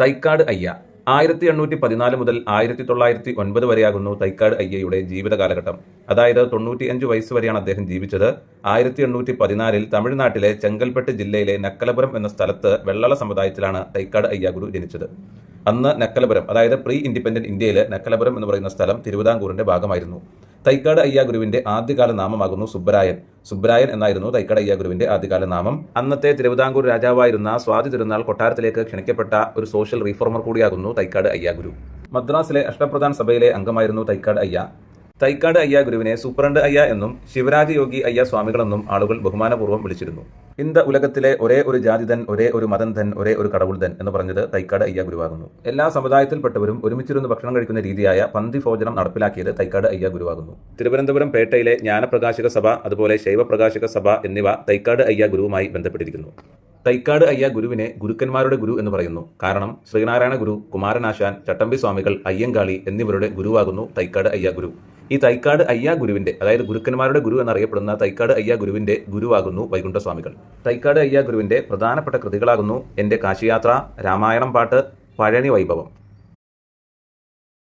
തൈക്കാട് അയ്യ. ആയിരത്തി എണ്ണൂറ്റി പതിനാല് മുതൽ ആയിരത്തി തൊള്ളായിരത്തി ഒൻപത് വരെയാകുന്നു തൈക്കാട് അയ്യയുടെ ജീവിത കാലഘട്ടം അതായത് തൊണ്ണൂറ്റിയഞ്ച് വയസ്സ് വരെയാണ് അദ്ദേഹം ജീവിച്ചത്. ആയിരത്തി എണ്ണൂറ്റി പതിനാലിൽ തമിഴ്നാട്ടിലെ ചെങ്കൽപ്പെട്ട് ജില്ലയിലെ നക്കലപുരം എന്ന സ്ഥലത്ത് വെള്ളള സമുദായത്തിലാണ് തൈക്കാട് അയ്യ ഗുരു ജനിച്ചത്. അന്ന് നക്കലപുരം അതായത് പ്രീ ഇൻഡിപെൻഡന്റ് ഇന്ത്യയിലെ നക്കലപുരം എന്ന് പറയുന്ന സ്ഥലം തിരുവിതാംകൂറിന്റെ ഭാഗമായിരുന്നു. തൈക്കാട് അയ്യ ഗുരുവിന്റെ ആദ്യകാല നാമമാകുന്നു സുബ്രായൻ. സുബ്രായൻ എന്നായിരുന്നു തൈക്കാട് അയ്യ ഗുരുവിന്റെ ആദ്യകാല നാമം. അന്നത്തെ തിരുവിതാംകൂർ രാജാവായിരുന്ന സ്വാതി തിരുനാൾ കൊട്ടാരത്തിലേക്ക് ക്ഷണിക്കപ്പെട്ട ഒരു സോഷ്യൽ റീഫോർമർ കൂടിയാകുന്നു തൈക്കാട് അയ്യ ഗുരു മദ്രാസിലെ അഷ്ടപ്രധാൻ സഭയിലെ അംഗമായിരുന്നു തൈക്കാട് അയ്യ. തൈക്കാട് അയ്യ ഗുരുവിനെ സൂപ്രണ്ട് അയ്യ എന്നും ശിവരാജ യോഗി അയ്യ സ്വാമികളെന്നും ആളുകൾ ബഹുമാനപൂർവം വിളിച്ചിരുന്നു. ഇന്ത ഉലകത്തിലെ ഒരേ ഒരു ജാതിതൻ ഒരേ ഒരു മതന്തൻ ഒരേ ഒരു കടവുൾതൻ എന്ന് പറഞ്ഞത് തൈക്കാട് അയ്യ ഗുരുവാകുന്നു. എല്ലാ സമുദായത്തിൽപ്പെട്ടവരും ഒരുമിച്ചിരുന്ന് ഭക്ഷണം കഴിക്കുന്ന രീതിയായ പന്തി ഭോജനം നടപ്പിലാക്കിയത് തൈക്കാട് അയ്യ ഗുരുവാകുന്നു. തിരുവനന്തപുരം പേട്ടയിലെ ജ്ഞാനപ്രകാശക സഭ അതുപോലെ ശൈവപ്രകാശക സഭ എന്നിവ തൈക്കാട് അയ്യ ഗുരുവുമായി ബന്ധപ്പെട്ടിരിക്കുന്നു. തൈക്കാട് അയ്യ ഗുരുവിനെ ഗുരുക്കന്മാരുടെ ഗുരു എന്ന് പറയുന്നു. കാരണം ശ്രീനാരായണ ഗുരു കുമാരനാശാൻ ചട്ടമ്പി സ്വാമികൾ അയ്യങ്കാളി എന്നിവരുടെ ഗുരുവാകുന്നു തൈക്കാട് അയ്യ ഗുരു. ഈ തൈക്കാട് അയ്യ ഗുരുവിന്റെ അതായത് ഗുരുക്കന്മാരുടെ ഗുരു എന്നറിയപ്പെടുന്ന തൈക്കാട് അയ്യ ഗുരുവിന്റെ ഗുരുവാകുന്നു വൈകുണ്ഠസ്വാമികൾ. തൈക്കാട് അയ്യ ഗുരുവിന്റെ പ്രധാനപ്പെട്ട കൃതികളാകുന്നു എന്റെ കാശിയാത്ര രാമായണം പാട്ട് പഴനി വൈഭവം.